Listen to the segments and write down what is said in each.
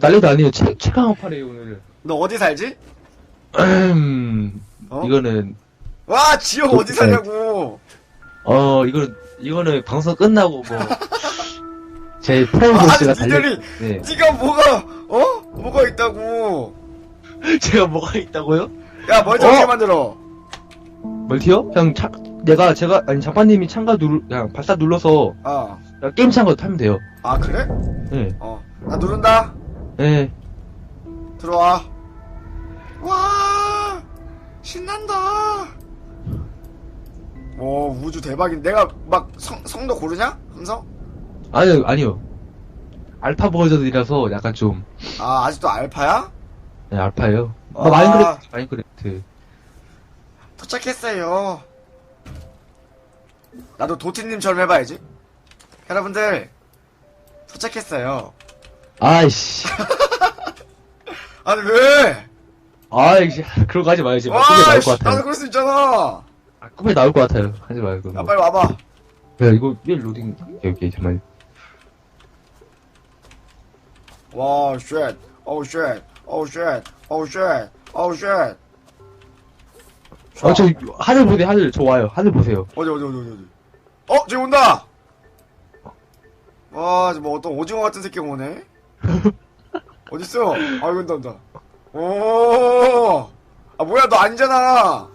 난리도 아니에요. 최, 최강업 파래요, 오늘. 너 어디 살지? 음, 어? 이거는, 와, 지역 저- 어디 사냐고. 어, 이거는, 이거는 방송 끝나고 뭐, 제 아, 프라이버시가 아니, 달려, 니들이, 네. 니가 뭐가, 어? 뭐가 있다고. 제가 뭐가 있다고요? 야, 멀쩡 어? 어떻게 만들어? 멀티요? 그냥 차, 내가, 제가, 아니, 장판님이 참가 누르, 그냥 발사 눌러서, 어. 그냥 게임 참가 타면 돼요. 아, 그래? 예, 어. 나 누른다. 예. 들어와. 와, 신난다. 오, 우주 대박인. 내가 막 성, 성도 고르냐? 함성? 아니요, 아니요. 알파 버전이라서 약간 좀, 아, 아직도 알파야? 네, 알파예요. 아. 아, 마인크래프트, 마인크래프트. 도착했어요. 나도 도티님처럼 해봐야지. 여러분들, 도착했어요. 아이씨. 아니, 왜? 아이씨, 그런 거 하지 마요, 지금. 꿈에 나올 씨, 것 나도 같아요. 그럴 수 있잖아. 아, 꿈에 나올 것 같아요. 하지 말고. 야, 빨리 와봐. 야, 이거, 왜 로딩, 여기, 잠깐만. 와, 쉣. 어우, 쉣. 어우, 쉣. 어우, 쉣. 어우, 쉣. 아, 저, 하늘 보세요, 하늘. 저 와요. 하늘 보세요. 어디, 어디, 어디, 어디, 어디. 어, 저기 온다! 와, 뭐 어떤 오징어 같은 새끼가 오네? 어딨어? 아, 여기 온다, 온다. 오! 아, 뭐야, 너 아니잖아!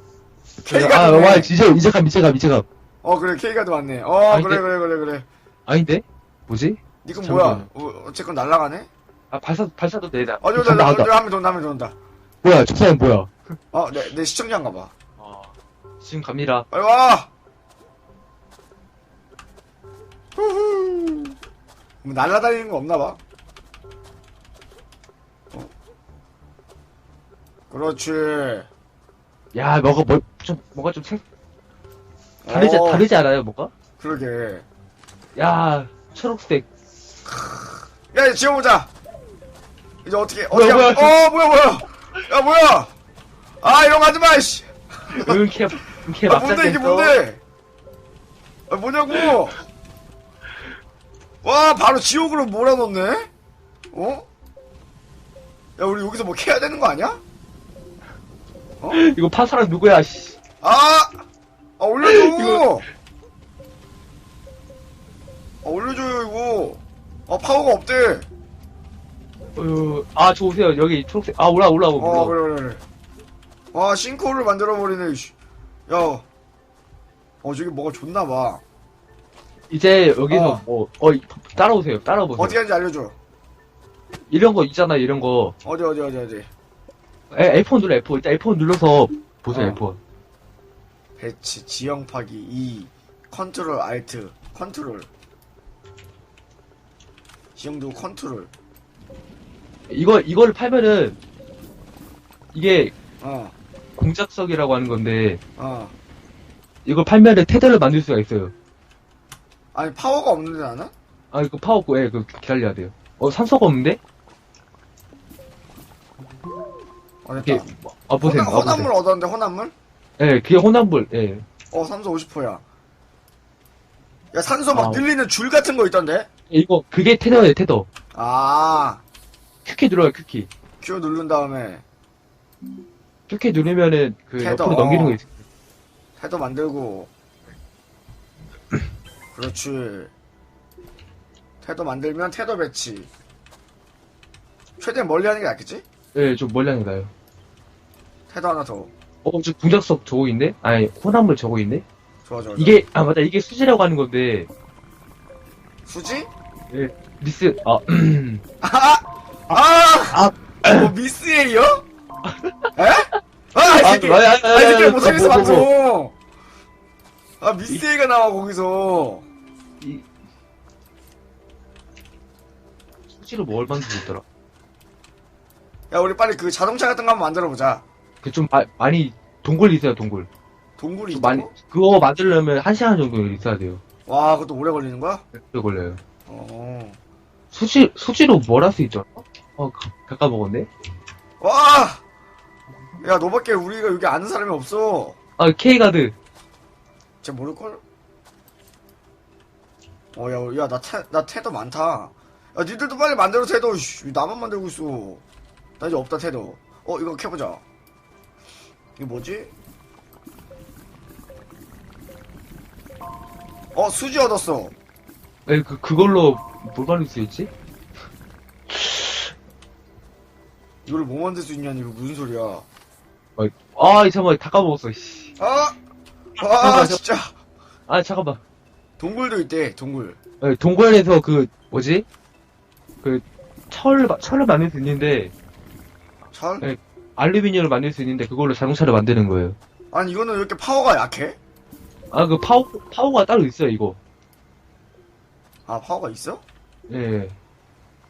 K가 아, 왔네. 와, 이제, 이제 감, 이제 감, 이제 감. 어, 그래, K가도 왔네. 어, 아니, 그래, 네. 그래, 그래, 그래. 아닌데? 뭐지? 니건 잠깐만. 뭐야? 어, 어쨌건 날라가네? 아, 발사, 발사도 내다. 어, 저기, 저기, 간다. 저기, 하면 돈다, 하면 돈다. 뭐야, 저 사람 뭐야? 어, 내, 내 시청자인가 봐. 아, 지금 갑니다. 빨리 와! 후후. 뭐 날라다니는 거 없나 봐. 그렇지. 야, 뭐가, 뭐, 좀, 뭐가 좀 생, 다르지, 어, 다르지 않아요, 뭐가? 그러게. 야, 초록색. 야, 이제 지어보자. 이제 어떻게, 뭐야, 어떻게, 뭐야, 하면- 어, 뭐야, 뭐야. 야, 뭐야. 아, 이런 거 하지 마, 씨. 은캐, 은캐 아, 막상 뭔데, 이게 됐어. 뭔데? 아, 뭐냐고. 와, 바로 지옥으로 몰아넣네? 어? 야, 우리 여기서 뭐 캐야 되는 거 아니야? 이거 판 사람 누구야, 씨. 아! 아, 올려줘! 이거- 아, 올려줘요, 이거. 아, 파워가 없대. 어, 아, 저 오세요. 여기 초록색. 아, 올라, 올라, 올라. 어, 그래, 그래, 그래. 와, 싱크홀을 만들어버리네, 씨. 야. 어, 저기 뭐가 좋나 봐. 이제 여기서 어. 뭐, 어, 이- 따라오세요. 따라오세요. 어떻게 하는지 알려줘. 이런 거 있잖아, 이런 거. 어디, 어디, 어디, 어디. 에, F1 눌러, F1. 일단 F1 눌러서 보세요, 어. F1. 배치, 지형 파기, 2, 컨트롤, 알트, 컨트롤. 지형도 컨트롤. 이거, 이거를 팔면은, 이게 어, 공작석이라고 하는 건데, 어. 이걸 팔면은 테더를 만들 수가 있어요. 아니, 파워가 없는데, 나는? 아, 이거 파워고, 예, 그 기다려야 돼요. 어, 산소가 없는데? 어, 이게, 됐다. 아, 보세요. 혼합, 아, 보세요. 혼합물 얻었는데, 혼합물? 예, 그게 혼합물, 예. 어, 산소 50%야. 야, 산소 막 아. 늘리는 줄 같은 거 있던데? 이거, 그게 테더예요, 테더. 아, 큐키 눌러요, 큐키. Q 누른 다음에, 큐키 누르면은, 그, 테더, 옆으로 넘기는 거 어. 있어요. 태도 만들고. 그렇지. 태도 만들면 태도 배치. 최대한 멀리 하는 게 낫겠지? 예, 좀 멀리 하는 게 나요. 태도 하나 더. 어, 저 공작석 저거 있네? 아니, 혼합물 저거 있네? 좋아, 좋아. 좋아. 이게, 아, 맞다. 이게 수지라고 하는 건데, 수지? 미스, 아, 아! 아! 아, 뭐 미스에이요? 에? 아, 이 아, 새끼! 아, 아, 아, 이 새끼 아, 못하겠어, 뭐, 뭐, 방송! 아, 미스에이가 나와, 거기서. 이, 수지로 뭘 만들었더라? 야, 우리 빨리 그 자동차 같은 거 한번 만들어보자. 그 좀, 마, 많이, 동굴 있어요, 동굴. 동굴이 좀 있다고? 많이, 그거 만들려면 한 시간 정도 있어야 돼요. 와, 그것도 오래 걸리는 거야? 오래 걸려요. 어. 수지, 수지로 뭘 할 수 있죠? 어, 가- 가까 먹었네? 와! 야, 너밖에 우리가 여기 아는 사람이 없어. 아, K가드. 쟤 모를걸? 어, 야, 야, 나 태, 나 태도 많다. 아, 니들도 빨리 만들어, 태도. 씨, 나만 만들고 있어. 나 이제 없다, 태도. 어, 이거 캐보자. 이게 뭐지? 어, 수지 얻었어. 에, 그, 그걸로 뭘 만들 수 있지? 이걸 뭐 만들 수 있냐니, 이거 무슨 소리야. 아, 이 잠깐만, 다 까먹었어, 씨. 아! 아, 잠깐만, 진짜. 아, 잠깐만. 동굴도 있대, 동굴. 에, 동굴에서 그, 뭐지? 그, 철, 마- 철을 만들 수 있는데, 철? 네. 알루미늄을 만들 수 있는데, 그걸로 자동차를 만드는 거예요. 아니, 이거는 왜 이렇게 파워가 약해? 아, 그 파워, 파워가 따로 있어요, 이거. 아, 파워가 있어? 예.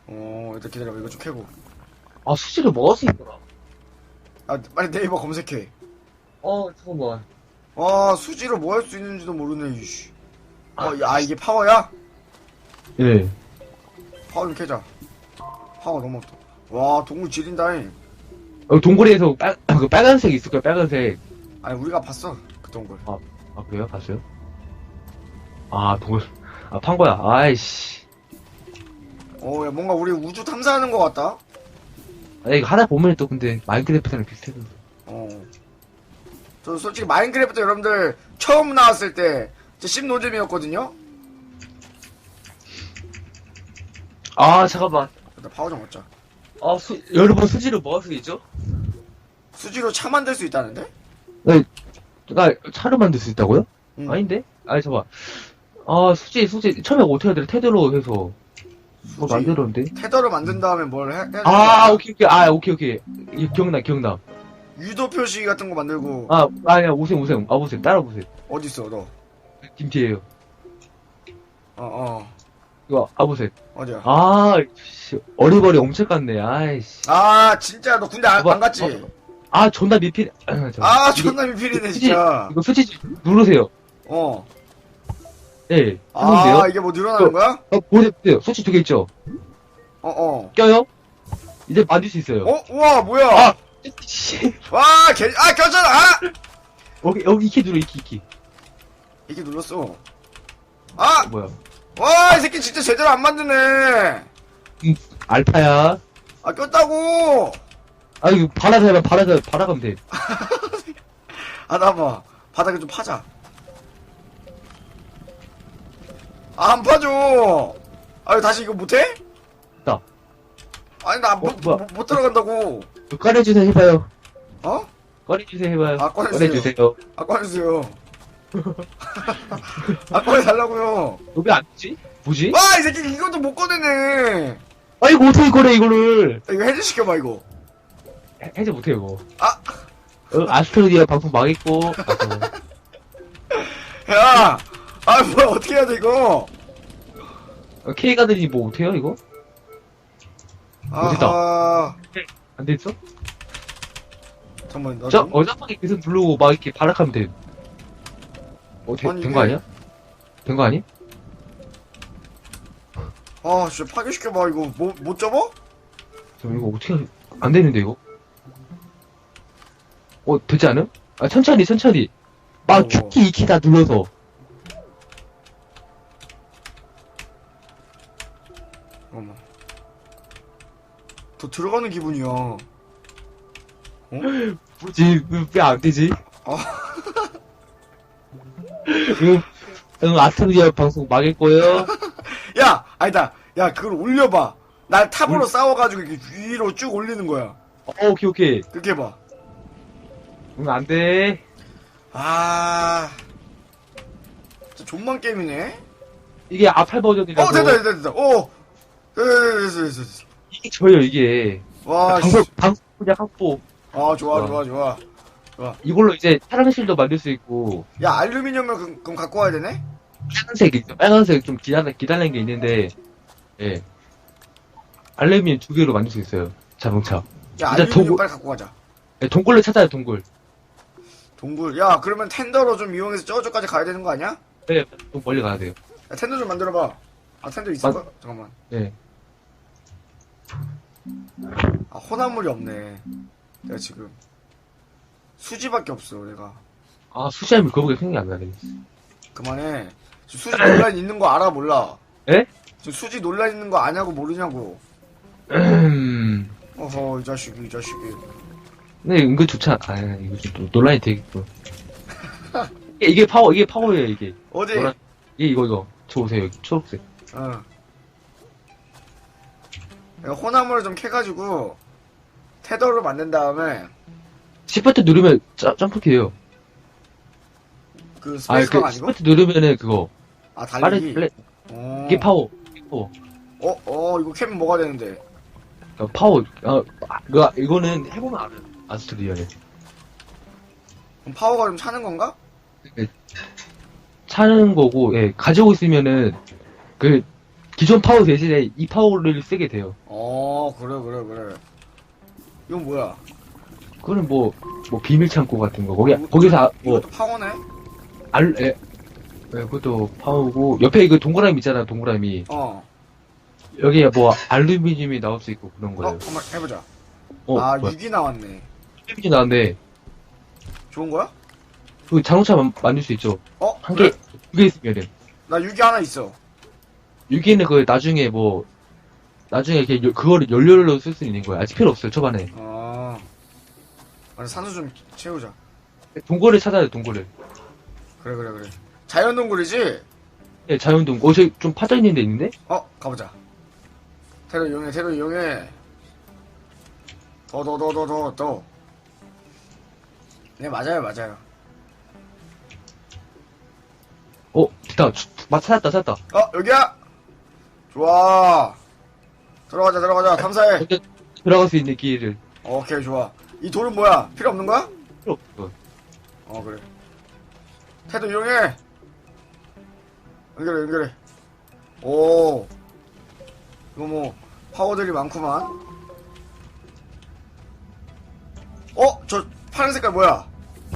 어, 일단 기다려봐. 이거 좀 캐고. 아, 수지를 수 있구나. 아, 빨리 네이버 검색해. 어, 잠깐만. 아, 수지로 뭐 할 수 있는지도 모르네, 이씨. 어, 야, 이게 파워야? 예. 파워 좀 캐자. 파워 너무 없다. 와, 동물 지린다잉. 어, 동굴에서 빨, 그 빨간색 있을 거야, 빨간색. 아니, 우리가 봤어. 그 동굴. 아, 그래요? 봤어요? 아, 동굴. 아, 판 거야. 아이씨. 어, 야, 뭔가 우리 우주 탐사하는 것 같다? 아, 이거 하다 보면 또 근데 마인크래프트랑 비슷해서. 어. 저 솔직히 마인크래프트 여러분들 처음 나왔을 때, 저 씹노잼이었거든요? 아, 잠깐만. 일단 파워 좀 얻자. 아, 수, 여러분 수지를 먹을 수 있죠? 수지로 차 만들 수 있다는데? 나 차를 만들 수 있다고요? 응. 아닌데? 아니, 잠깐만. 아, 수지, 수지. 처음에 어떻게 해야 돼? 테드로 해서 뭐 수지. 만들었는데? 테더를 만든 다음에 뭘 해, 해야 아? 오케이, 오케이. 아, 오케이, 오케이. 이, 기억나, 기억나. 유도 표시 같은 거 만들고, 아, 아니야, 오세요, 오세요. 아, 보세요. 따라 보세요. 어딨어, 너? 김치예요. 어, 어. 이거, 아, 보세요. 어디야? 아, 씨, 어리버리 엄청 깠네, 아이씨. 아, 진짜 너 군대 안, 봐봐, 안 갔지? 봐봐. 아, 존나 미필, 아, 잠깐만. 아, 이게- 존나 미필이네, 수지, 진짜. 이거 수지 누르세요. 어. 예, 아, 하는데요? 이게 뭐 늘어나는 거야? 어, 보세요. 수지 두개 있죠? 어, 어. 껴요? 이제 만들 수 있어요. 어, 우와, 뭐야? 아! 씨. 와, 개, 아, 꼈잖아! 아! 여기, 여기 이키 눌러, 이키, 이키. 이게 눌렀어. 아! 뭐야. 와, 이 새끼 진짜 제대로 안 만드네! 알파야. 아, 꼈다고! 아, 이거 바라서 해봐, 바라서, 바라가면 돼. 아, 나봐. 바닥에 좀 파자. 아, 안 파줘! 아, 다시 이거 못해? 나. 아니, 나 못, 뭐야? 못, 못 들어간다고. 꺼내주세요, 해봐요. 어? 꺼내주세요, 해봐요. 아, 꺼내주세요. 아, 꺼내주세요. 아, 꺼내달라고요. 왜안 되지? 뭐지? 와, 이 새끼 이것도 못 꺼내네. 아, 이거 어떻게 꺼내, 이거를. 야, 이거 해제시켜봐, 이거. 해- 해제 못해요, 이거. 아. 어, 아스트로디아 방송 망했고, 아, 야! 아, 뭐야, 어떻게 해야 돼, 이거? 어, K가들이 뭐 못해요, 이거? 어디다? 아, 안 됐어? 잠깐만, 나. 저, 너무- 어장방에 계속 누르고 막 이렇게 발악하면 돼. 어, 된 아니, 거 이게- 아니야? 된 거 아니? 아, 진짜 파괴시켜봐, 이거. 뭐, 못 접어? 저 이거 어떻게, 하- 안 되는데, 이거? 어, 되지 않음? 아, 천천히, 천천히. 막, 어. Q키, 2키 다 눌러서. 잠깐만. 더 들어가는 기분이야. 뭐지, 왜 안 되지? 어. 응, 응, 아스트로디아 방송 망할 거예요? 야, 아니다. 야, 그걸 올려봐. 날 탑으로 올- 싸워가지고 이렇게 위로 쭉 올리는 거야. 어, 오케이, 오케이. 그렇게 해봐. 응, 안 돼. 아. 진짜 존만 게임이네? 이게 아팔 버전이라서. 어, 됐다, 됐다, 됐다. 오! 됐어, 됐어, 됐어. 이게 저예요, 이게. 와, 방송, 씨. 방송 그냥 하고, 아, 좋아, 좋아. 좋아. 이걸로 이제 차량실도 만들 수 있고, 야, 알루미늄을 그- 그럼 갖고 와야 되네? 빨간색 있죠. 빨간색 좀 기다란, 기다란 게 있는데, 예. 알루미늄 두 개로 만들 수 있어요. 자동차. 야, 일단 알루미늄 도구- 빨리 갖고 가자. 예, 동굴을 찾아요, 동굴. 동굴. 야, 그러면 텐더로 좀 이용해서 저쪽까지 가야 되는 거 아니야? 네, 좀 멀리 가야 돼요. 야, 텐더 좀 만들어봐. 아, 텐더 있을까? 맞- 잠깐만. 네. 아, 혼합물이 없네. 내가 지금. 수지밖에 없어, 내가. 아, 수시하면 그거보다 생각이 안 나네. 그만해. 지금 수지 온라인 있는 거 알아, 몰라? 에? 지금 수지 놀라 있는 거 아냐고 모르냐고. 음. 어허, 이 자식이, 이 자식이. 근데 은근 좋지 않아. 아, 이거 좀또 논란이 되겠고. 이게, 이게 파워, 이게 파워예요, 이게. 어디? 노란- 이게 이거, 이거. 저 보세요, 여기 초록색. 어. 이거 호나무를 좀 캐가지고, 테더를 만든 다음에, 시프트 누르면 짜- 점프키예요 그 아, 스페이스가 그 아 니고? 시프트 누르면은 그거. 아, 빠르, 달리기? 빨리, 어. 이게 파워. 이게 파워. 어, 어, 이거 캐면 뭐가 되는데? 어, 파워. 어, 아, 이거, 이거는 해보면 알아요. 아스트리아에. 그럼 파워가 좀 차는 건가? 차는 거고, 예, 가지고 있으면은, 그, 기존 파워 대신에 이 파워를 쓰게 돼요. 어, 그래, 그래, 그래. 이건 뭐야? 그거는 뭐, 뭐, 비밀 창고 같은 거. 거기, 이거- 거기서, 아- 뭐, 이것도 파워네? 알, 에, 예, 그것도 파워고, 옆에 그 동그라미 있잖아, 동그라미. 어. 여기에 뭐, 알루미늄이 나올 수 있고 그런 어, 거예요. 한번 해보자. 어, 아, 뭐야. 6이 나왔네. 텔레비전 나왔는데, 좋은 거야? 그 자동차 만, 만들 수 있죠. 어? 한 개, 두 개 있으면은. 나 6이 하나 있어. 여기에는 그 나중에 뭐, 나중에 이렇게 여- 그거를 연료로 쓸 수 있는 거예요. 아직 필요 없어요, 초반에. 아. 아니, 산소 좀 채우자. 동굴을 찾아요, 동굴을. 그래, 그래, 그래. 자연 동굴이지? 예, 자연동. 어, 저기 좀 파져 있는 데 있는데? 어, 가보자. 테러 이용해, 테러 이용해. 더, 더, 더, 더, 더, 더. 네, 맞아요, 맞아요. 어, 됐다. 맞, 찾았다, 찾았다. 어, 여기야! 좋아. 들어가자, 들어가자. 탐사해. 여기 들어갈 수 있는 길을. 오케이, 좋아. 이 돌은 뭐야? 필요 없는 거야? 필요 없어. 어, 그래. 테도 이용해! 연결해, 연결해. 오. 이거 뭐, 파워들이 많구만. 어? 저, 파란 색깔 뭐야?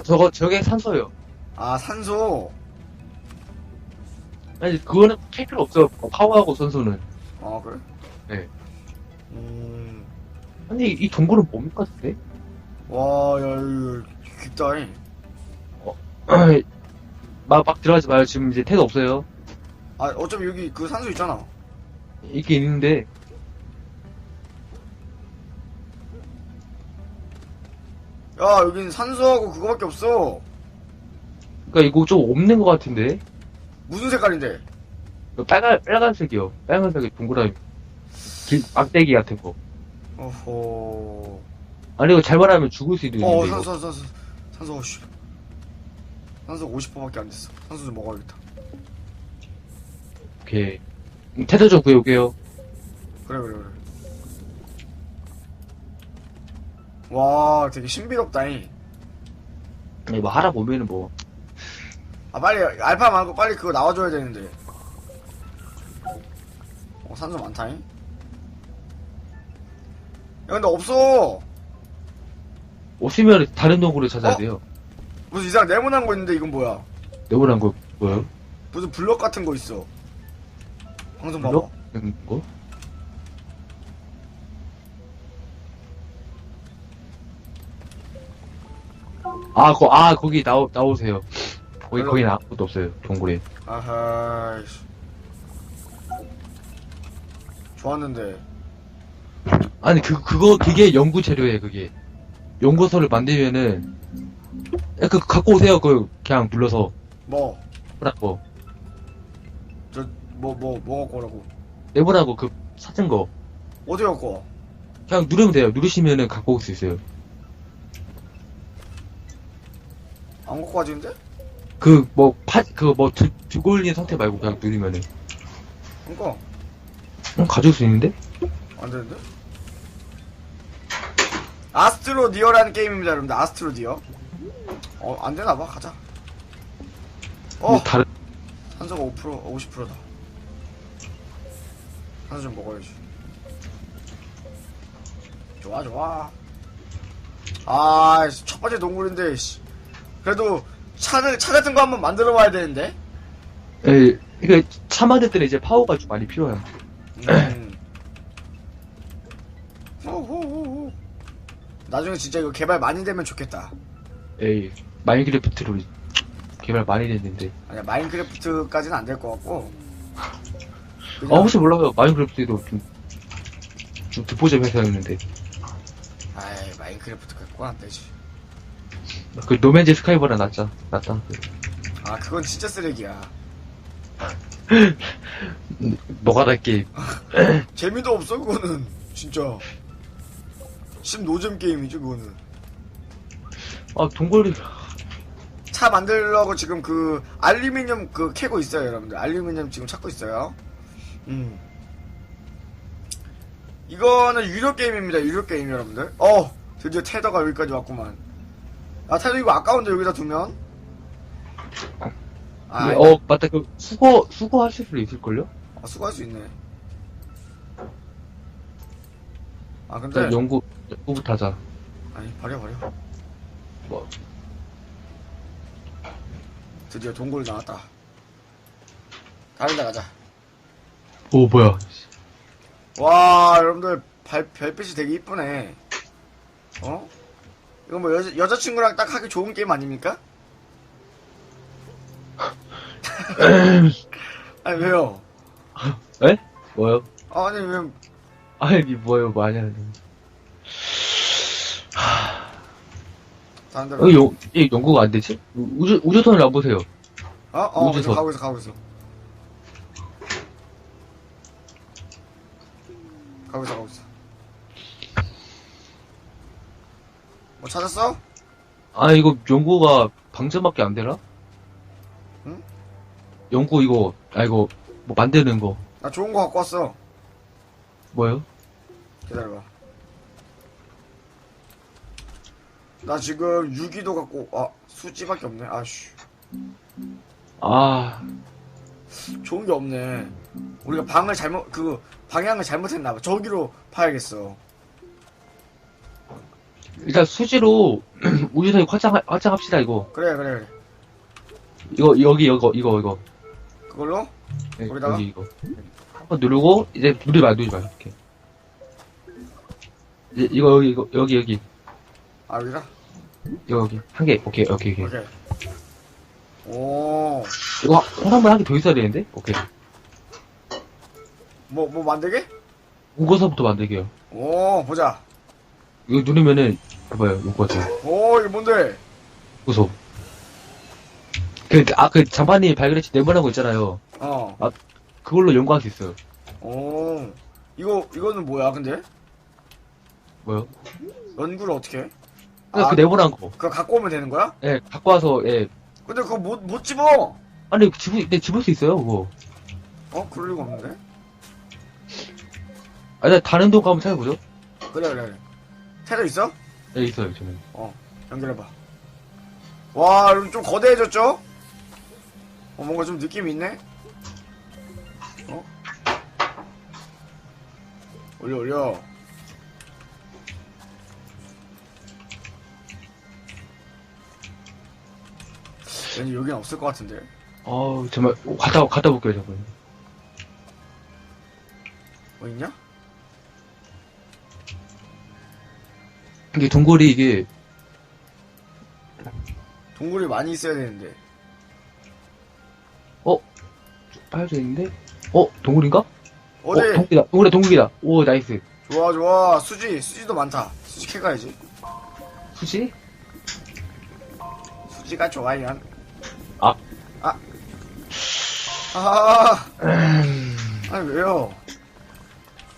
저거, 저게 산소예요. 아, 산소. 아니, 그거는 캘 필요 없어. 파워하고 선수는. 아, 그래? 네. 음. 아니, 이 동굴은 뭡니까, 근데? 와, 야, 이거, 깊다 잉. 막, 막 들어가지 마요. 지금 이제 태도 없어요. 아, 어차피 여기 그 산소 있잖아. 있긴 있는데, 야, 여긴 산소하고 그거밖에 없어. 그니까 이거 좀 없는 것 같은데? 무슨 색깔인데? 이거 빨간, 빨간색이요. 빨간색이 동그라미. 길, 막대기 같은 거. 어허. 아니, 이거 잘못하면 죽을 수도 있는데. 어. 산소, 산소, 산소, 산소, 씨. 산소 50%밖에 안 됐어. 산소 좀 먹어야겠다. 오케이. 음, 태도 좀 구해올게요. 그래, 그래, 그래. 와, 되게 신비롭다잉. 아니, 뭐 하다 보면은 뭐. 아, 빨리, 알파 말고 빨리 그거 나와줘야 되는데. 어, 산소 많다잉. 야, 근데 없어! 없으면 다른 동굴을 찾아야 어? 돼요. 무슨 이상 네모난 거 있는데 이건 뭐야? 네모난 거, 뭐요? 무슨 블럭 같은 거 있어. 방송 봐봐. 블럭? 음, 거? 아, 거, 아, 거기 나오, 나오세요. 거기, 별로- 거기는 아무것도 없어요, 동굴에. 아하, 씨. 좋았는데. 아니, 그, 그거, 그게 연구 재료예요, 그게. 연구소를 만들면은, 야, 그, 갖고 오세요, 그, 그냥 눌러서. 뭐, 네모라고. 저, 뭐, 뭐, 뭐 갖고 오라고. 네모라고, 그, 사진 거. 어디 갖고 와? 그냥 누르면 돼요. 누르시면은 갖고 올 수 있어요. 안 갖고 와지는데? 그, 뭐, 파, 그, 뭐, 두, 두고 올린 상태 말고 그냥 누르면은. 그니까, 응, 가져올 수 있는데? 안 되는데? 아스트로 디어라는 게임입니다, 여러분들. 아스트로 디어. 어, 안 되나 봐. 가자. 어, 뭐 다른, 산소가 5%, 50%다. 산소 좀 먹어야지. 좋아, 좋아. 아, 씨, 첫 번째 동굴인데, 씨. 그래도 차, 차 같은 거 한번 만들어 봐야 되는데? 에, 그니까, 차 만들 때는 이제 파워가 좀 많이 필요해요. 음. 호호호호. 나중에 진짜 이거 개발 많이 되면 좋겠다. 에이, 마인크래프트로 개발 많이 됐는데. 아니야, 마인크래프트까지는 안 될 것 같고. 아, 혹시 몰라요. 마인크래프트에도 좀, 좀 듣보잡 해서였는데. 아이, 마인크래프트 갖고 안 되지. 그 노맨즈 스카이보다 낫자. 낫다. 아, 그건 진짜 쓰레기야. 뭐가 날 게임. 재미도 없어, 그거는. 진짜. 심 노잼 게임이죠, 그거는. 아, 동굴이, 차 만들려고 지금 그 알루미늄 그 캐고 있어요, 여러분들. 알루미늄 지금 찾고 있어요. 음. 이거는 유료 게임입니다, 유료 게임, 여러분들. 어, 드디어 테더가 여기까지 왔구만. 아, 테더 이거 아까운데 여기다 두면? 아, 어, 맞다. 그, 수거, 수거 하실 수 있을걸요? 아, 수고할 수 있네. 아, 근데, 일단 연구, 연구부터 하자. 아니, 버려, 버려. 뭐, 드디어 동굴 나왔다. 다른 데 가자. 오, 뭐야. 와, 여러분들, 발, 별빛이 되게 이쁘네. 어? 이거 뭐 여자, 여자친구랑 딱 하기 좋은 게임 아닙니까? 아니, 왜요? 에? 뭐요? 아니, 왜, 아니, 뭐요, 뭐 아니야. 다른 데로. 어, 연, 이 연구가 안 되지? 우주, 우주선을 안 보세요. 어? 어, 우주선. 가고 있어, 가고 있어. 가고 있어, 가고 있어. 뭐 찾았어? 아, 이거 연구가 방전밖에 안 되나? 응? 연구 이거, 아, 이거, 뭐 만드는 거. 나 좋은 거 갖고 왔어. 뭐요? 기다려봐. 나 지금 유기도 갖고, 아, 수지밖에 없네. 아씨. 아, 좋은 게 없네. 우리가 방을 잘못, 그, 방향을 잘못했나 봐. 저기로 파야겠어. 일단 수지로 우주선이 확장, 확장합시다, 이거. 그래, 그래, 그래. 이거, 여기, 이거, 이거, 이거. 그걸로? 네, 거기다가? 여기, 이거. 한번 누르고, 이제 누르지 마, 누르지 마, 이렇게. 이제 이거, 여기, 이거, 여기, 여기. 아, 여기다? 이거, 여기. 한 개, 오케이, 오케이, 오케이. 오케이. 오, 이거 홍삼물 한 개 더 있어야 되는데? 오케이. 뭐, 뭐 만들게? 우거서부터 만들게요. 오, 보자. 이거 누르면은, 봐봐요, 우거서. 오, 이게 뭔데? 우거서. 그, 아, 그, 장판이 발그레치 네모난 거 있잖아요. 어. 그걸로 연구할 수 있어요. 오. 이거, 이거는 뭐야, 근데? 뭐요? 연구를 어떻게 해? 그, 아, 그 네모난 거. 그거 갖고 오면 되는 거야? 예, 갖고 와서, 예. 근데 그거 못, 못 집어! 아니, 집을, 네, 집을 수 있어요, 그거. 어? 그럴 리가 없는데? 아, 나 다른 동 가면 찾아보죠. 그래, 그래, 그래. 테러 있어? 예, 있어요, 저는. 연결해봐. 와, 여러분 좀 거대해졌죠? 어, 뭔가 좀 느낌이 있네? 어? 올려, 올려. 왠지 여긴 없을 것 같은데. 어우, 정말, 갔다, 갔다 볼게요, 저거. 뭐 있냐? 이게 동굴이 이게, 동굴이 많이 있어야 되는데. 빠져 있는데? 어, 동굴인가? 어디? 어, 동굴이다. 동굴이다, 동굴이다. 오, 나이스. 좋아, 좋아. 수지, 수지도 많다. 수지 캐가야지. 수지? 수지가 좋아요. 아. 아. 아. 아니, 왜요?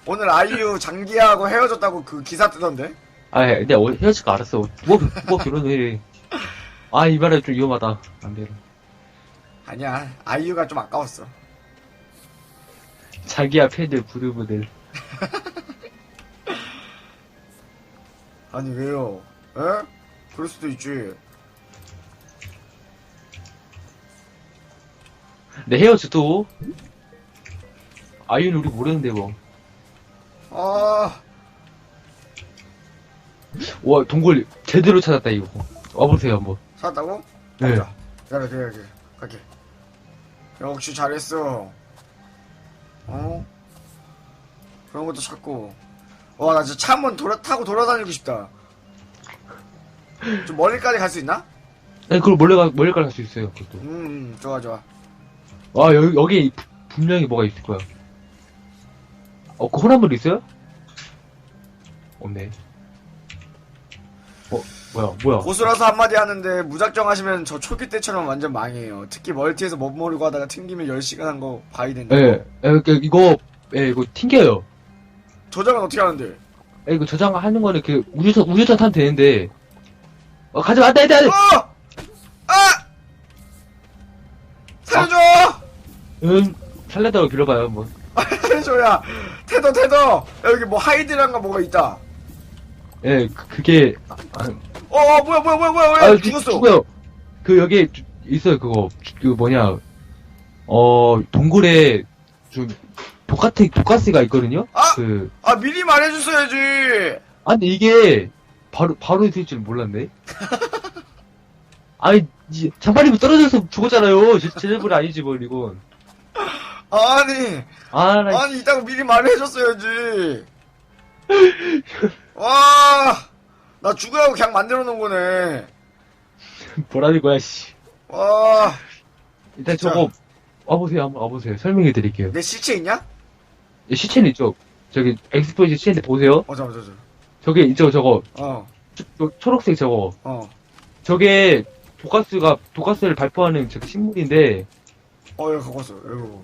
오늘 아이유 장기하고 헤어졌다고 그 기사 뜨던데? 아, 예, 근데 어, 헤어질 거 알았어. 뭐, 뭐 결혼을 해. 아, 이 말은 좀 위험하다. 안 돼. 아니야. 아이유가 좀 아까웠어. 자기야 팬들 부들부들. 아니, 왜요? 에? 그럴 수도 있지. 내 헤어져 또. 아이유는 우리 모르는데 뭐. 아, 와, 동굴 제대로 찾았다, 이거. 와보세요, 한번. 찾았다고? 네. 가자. 기다려, 기다려, 기다려. 갈게. 역시 잘했어. 어? 그런 것도 찾고. 와, 나 진짜 차 한번 돌아, 타고 돌아다니고 싶다. 좀 멀리까지 갈 수 있나? 네, 그걸 몰래 가, 멀리까지 갈수 있어요, 그것도. 음, 좋아, 좋아. 와, 여기, 여기 부- 분명히 뭐가 있을 거야. 어, 그 혼합물 있어요? 없네. 어, 뭐야, 뭐야. 고수라서 한마디 하는데 무작정 하시면 저 초기 때처럼 완전 망해요. 특히 멀티에서 못 모르고 하다가 튕기면 10시간 한 거 봐야 된다. 예, 예, 그, 이거, 예, 이거 튕겨요. 저장은 어떻게 하는데? 예, 이거 저장하는 거는 그, 우주선, 우주선 타면 되는데, 어, 가지 마, 안 돼, 안 돼, 안 돼! 어! 아! 살려줘! 음, 살려다가 빌어봐요, 뭐. 살려줘야! 테더, 테더! 야, 여기 뭐 하이드란가 뭐가 있다. 예, 그, 그게, 아, 아, 어, 어, 뭐야, 뭐야, 뭐야, 뭐야, 아, 왜 죽- 죽었어? 죽어요. 그, 여기, 주- 있어요, 그거. 주- 그, 뭐냐, 어, 동굴에, 좀, 독가스, 독가스가 있거든요? 아! 그, 아, 미리 말해줬어야지! 아, 근데 이게, 바로, 바로 있을 줄 몰랐네? 아니, 이- 장판이면 떨어져서 죽었잖아요. 제, 제 잘못이 아니지, 뭐, 이건. 아니, 아, 나, 아니, 이따가 미리 말해줬어야지. 와, 나 죽으라고 그냥 만들어 놓은 거네. 뭐라는 거야, 씨. 와, 일단 진짜. 저거, 와보세요, 한번 와보세요. 설명해 드릴게요. 내 시체 있냐? 예, 시체는 있죠. 저기, 엑스포지 시체인데 보세요. 어, 잠깐, 잠깐, 저게 있죠, 저거. 어, 초, 초- 초록색 저거. 어. 저게, 독가스가, 독가스를 발포하는 저 식물인데, 어, 여기 갖고 왔어. 이거.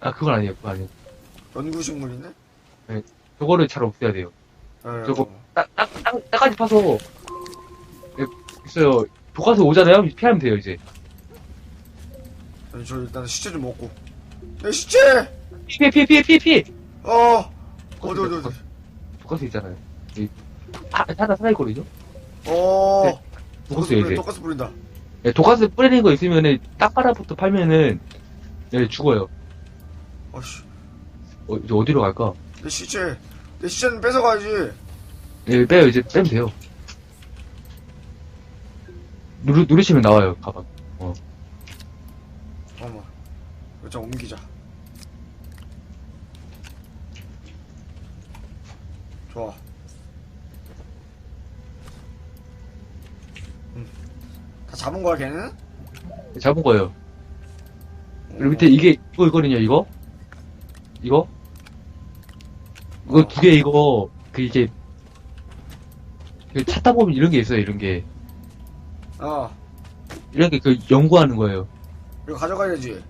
아, 그건 아니에요, 그건 아니에요. 연구식물인데? 저거를 잘 없애야 돼요. 예, 저거. 어. 딱, 딱, 딱, 딱까지 파서, 예, 있어요. 독가스 오잖아요? 피하면 돼요, 이제. 아니, 저 일단 시체 좀 먹고. 내 시체! 피해, 피해, 피해, 피해, 피해! 어, 어디, 어디, 어디. 독가스 있잖아요. 이, 하, 하나 살아 있거든요? 어, 네. 독가스 독가스 이제. 뿌린다, 독가스 뿌린다. 예, 독가스 뿌리는 거 있으면은, 딱바라부터 팔면은, 예, 죽어요. 어씨, 어, 이제 어디로 갈까? 내 시체. 내 시체는 뺏어가야지. 예, 빼요, 이제 빼면 돼요. 누르, 누르시면 나와요, 가방. 잠깐만. 이거 좀 옮기자. 좋아. 음. 다 잡은 거야, 걔는? 잡은 거예요. 그리고 밑에 이게, 이거 있거든요, 이거? 이거? 이거 어. 두 개, 이거, 그, 이게, 그 찾다 보면 이런 게 있어요, 이런 게. 어, 이런 게 그, 연구하는 거예요. 이거 가져가야지.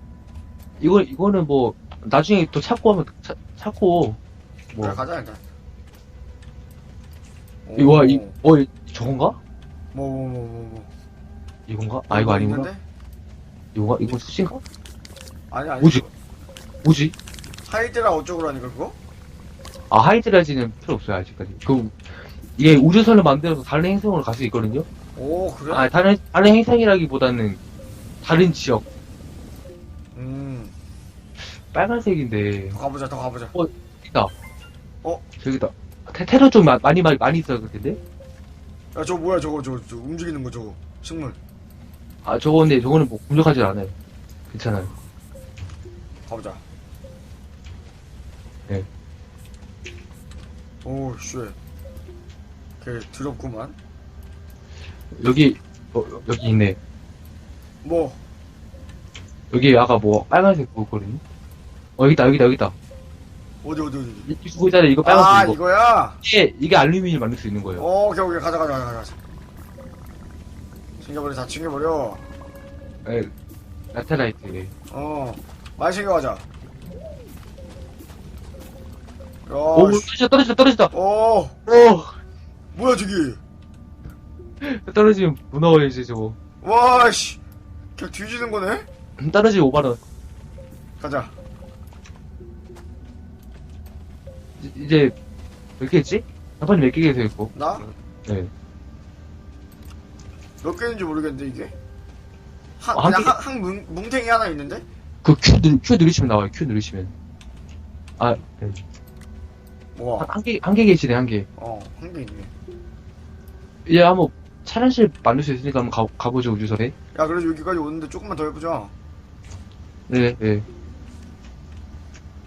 이거, 이거는 뭐, 나중에 또 찾고 하면, 차, 찾고, 뭐, 그래, 가자, 일단. 이거, 오. 이, 어, 이- 저건가? 뭐, 뭐, 뭐, 뭐, 뭐. 이건가? 아, 이거? 있는데? 이건가? 이건 수신가? 아니, 아니. 뭐지? 뭐지? 하이드라 어쩌고 하니까, 그거? 아, 하이드라지는 필요 없어요, 아직까지. 그, 이게 우주선을 만들어서 다른 행성으로 갈 수 있거든요? 오, 그래? 아, 다른, 다른 행성이라기보다는 다른 지역. 음. 빨간색인데. 더 가보자, 더 가보자. 있다. 어? 저기다. 테, 테러 좀 마- 많이, 많이, 많이 있어야 될 텐데? 야, 저거 뭐야, 저거, 저거, 저거 움직이는 거, 저거. 식물. 아, 저거 근데 저거는 뭐 공격하지 않아요. 괜찮아요. 가보자. 네. 오, 쉣. 걔 더럽구만. 여기, 어, 여기 있네. 뭐, 여기 아까 뭐 빨간색 그거 있거든요? 어, 여기 있다, 여기 있다, 여기 있다. 어디, 어디, 어디. 이- 있잖아요, 이거 아, 빨간색 이거. 이거야? 이게, 이게 알루미늄 만들 수 있는 거예요. 어, 오케이, 오케이. 가자, 가자, 가자, 가자. 챙겨버려, 다 챙겨버려. 예, 라테라이트. 어, 많이 챙겨가자. 야, 오, 씨. 떨어졌다, 떨어졌다, 떨어졌다! 오, 오! 뭐야, 저기. 떨어지면 무너워요, 이제 저거. 와, 씨. 그냥 뒤지는 거네? 떨어지면 5만원. 가자. 이제, 몇 개였지? 잠깐만 몇개 계세요, 있고. 나? 네. 몇 개인지 모르겠는데, 이게? 한, 아, 한 그냥 개- 한, 한 뭉, 뭉탱이 하나 있는데? 그 Q, 누, Q 누르시면 나와요, Q 누르시면. 아, 네. 뭐야? 한, 한 개, 한 개 계시네, 한 개. 어, 한 개 있네. 이제 한번 차량실 만들 수 있으니까 한번 가, 가보죠, 우주선에. 야, 그래도 여기까지 오는데 조금만 더 해보자. 네, 네.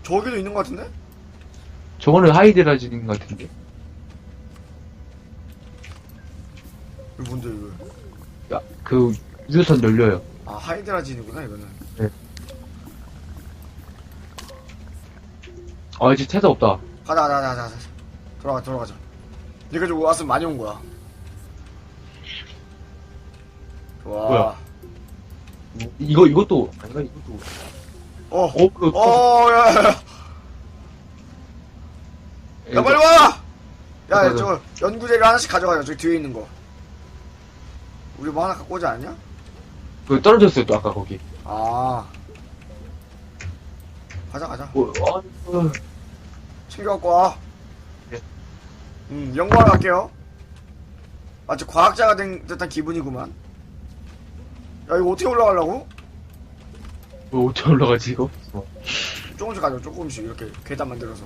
저기도 있는 것 같은데? 저거는 하이드라진인 것 같은데. 이거 뭔데, 이거? 야, 그, 우주선 열려요. 아, 하이드라진이구나, 이거는. 아, 이제 태도 없다. 가자, 가자, 가자, 가자. 돌아가, 돌아가자. 좀 왔으면 많이 온 거야. 좋아. 뭐야? 이거, 이것도, 아닌가, 이것도. 어, 어, 그, 어, 야, 야, 야. 야, 빨리 와! 야, 야, 맞아. 저, 연구제를 하나씩 가져가요. 저기 뒤에 있는 거. 우리 뭐 하나 갖고 오지 않냐? 그 떨어졌어요, 또 아까 거기. 아. 가자, 가자. 어, 아, 어, 챙겨 갖고 와. 네. 음, 연구하러 갈게요. 마치 과학자가 된 듯한 기분이구만. 야, 이거 어떻게 올라가려고? 뭐, 어떻게 올라가지, 이거? 어. 조금씩 가죠, 조금씩. 이렇게 계단 만들어서.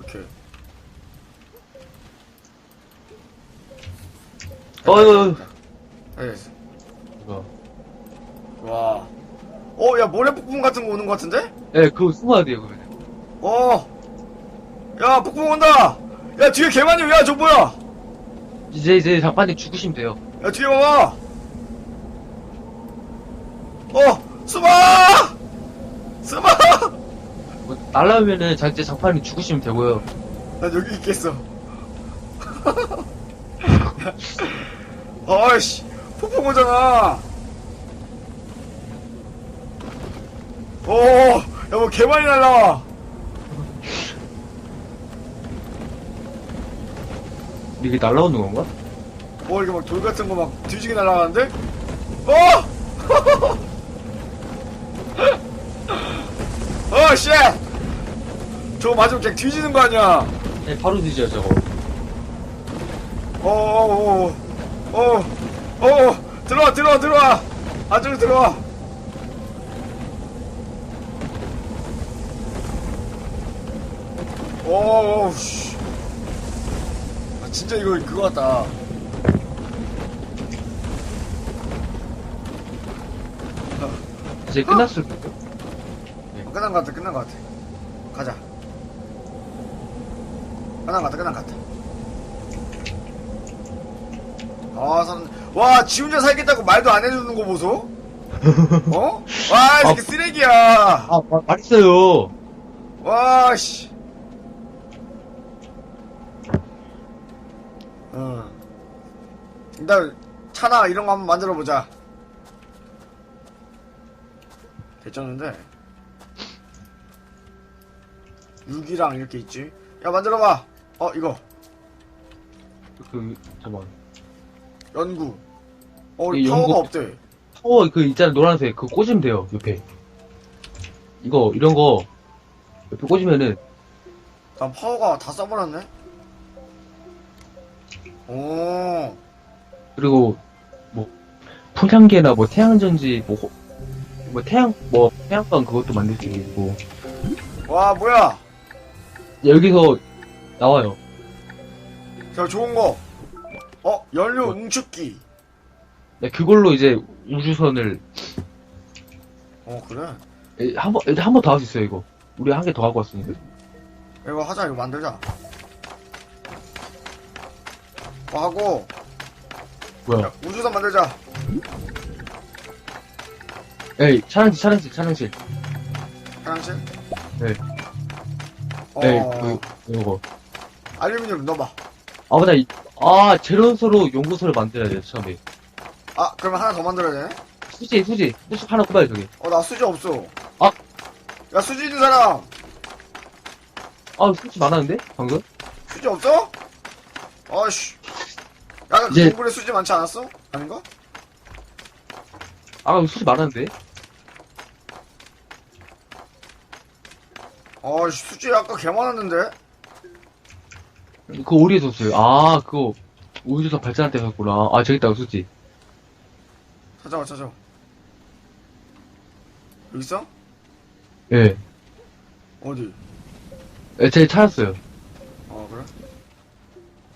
이렇게. 어휴. 네. 이거. 와. 어, 야, 모래 폭풍 같은 거 오는 거 같은데? 예, 그거 숨어야 돼요, 그러면. 어. 야, 폭풍 온다! 야, 뒤에 개 많이, 야, 저 뭐야! 이제, 이제 장판님 죽으시면 돼요. 야, 뒤에 봐봐! 어! 숨어! 숨어! 뭐, 날라오면은, 자, 이제 장판님 죽으시면 되고요. 난 여기 있겠어. 어이씨, 폭풍 오잖아. 오, 야, 뭐, 개 많이 날라와. 이게 날라오는 건가? 뭐, 이렇게 막 돌 같은 거 막 뒤지게 날아가는데? 어! 어, 씨! 저거 맞으면 그냥 뒤지는 거 아니야? 네, 바로 뒤져요, 저거. 어, 어, 어, 어, 어, 어, 들어와, 들어와, 들어와. 안쪽으로 들어와. 오, 오, 씨. 아, 진짜 이거 그거 같다. 이제 끝났을 거예요. 어, 끝난 것 같아, 끝난 것 같아. 가자. 끝난 것 같아, 끝난 것 같아. 아, 선, 와, 지 혼자 살겠다고 말도 안 해주는 거 보소? 어? 와, 이 새끼 아. 쓰레기야. 아, 말- 말했어요. 와, 씨. 어. 일단, 차나 이런 거 한번 만들어 보자. 됐었는데. 6이랑 이렇게 있지. 야, 만들어봐. 어, 이거. 그, 잠깐만. 연구. 어, 우리 이 파워가 연구- 없대. 파워, 그, 있잖아, 노란색. 그거 꽂으면 돼요, 옆에. 이거, 이런 거, 옆에 꽂으면은, 난 파워가 다 써버렸네. 오. 그리고, 뭐, 풍향계나 뭐, 태양전지, 뭐, 호- 뭐, 태양, 뭐, 태양광 그것도 만들 수 있고. 와, 뭐야. 여기서, 나와요. 저 좋은 거. 어, 연료 뭐? 응축기. 네, 그걸로 이제, 우주선을, 어, 그래. 에, 한 번, 한번 더 할 수 있어요, 이거. 우리 한 개더 갖고 왔으니까. 이거 하자, 이거 만들자. 뭐 하고, 뭐야. 야, 우주선 만들자. 에이, 차량실, 차량실, 차량실. 화장실? 네. 어, 에이, 그, 이거. 알루미늄 넣어봐. 아, 맞아. 이- 아, 제로서로 연구소를 만들어야 돼, 처음에. 아, 그러면 하나 더 만들어야 되네? 수지, 수지. 수지 하나 꼽아요, 저기. 어, 나 수지 없어. 아. 야, 수지 있는 사람! 아, 수지 많았는데? 방금? 수지 없어? 아이씨. 야, 그 이제- 동굴에 수지 많지 않았어? 아닌가? 아, 수지 많았는데? 아이씨, 수지 아까 개 많았는데? 그거 어디에 뒀어요? 아, 그거, 우주선 발전할 때 뒀구나. 아, 저기 있다, 수지. 찾아와, 찾아와. 여기 있어? 예. 어디? 예, 제가 찾았어요. 어, 그래?